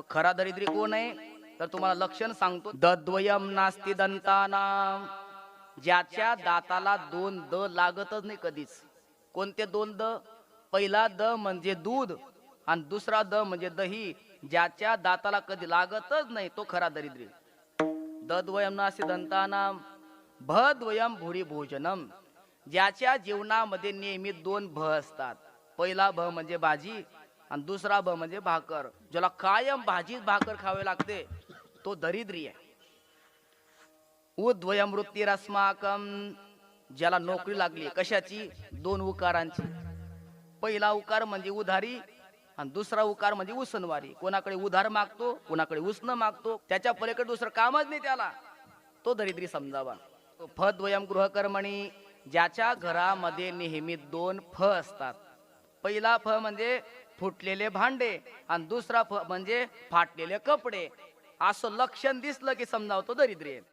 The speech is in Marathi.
मग खरा दरिद्री कोण आहे? तर तुम्हाला लक्षण सांगतो. दद्वयम नास्ती दंतानाम. ज्याच्या दाताला दोन द लागतच नाही कधीच. कोणते दोन द? पहिला द म्हणजे दूध आणि दुसरा द म्हणजे दही. ज्याच्या दाताला कधी लागतच नाही तो खरा दरिद्री. दद्वयम नास्ती दंतानाम. भद्वयम भुरी भोजनम. ज्याच्या जीवनामध्ये नेहमी दोन भ असतात. पहिला भ म्हणजे भाजी आणि दुसरा भ म्हणजे भाकर ज्याला कायम भाजीत भाकर खावे लागते तो दरिद्री आहे. उद्वयम वृत्तीरस्माकम ज्याला नोकरी लागली कशाची? दोन उकारांची. पहिला उकार म्हणजे उधारी आणि दुसरा उकार म्हणजे उसनवारी. कोणाकडे उधार मागतो कोणाकडे उसनं मागतो त्याच्या पलीकडे दुसरं कामच नाही त्याला. तो दरिद्री समजावा. फद्वयम गृहकर्मणी ज्याच्या घरामध्ये नेहमी दोन फ असतात. पहिला फ म्हणजे फुटलेले भांडे आणि दुसरा फ म्हणजे फाटलेले कपडे. असं लक्षण दिसलं की समजावतो दरिद्रे.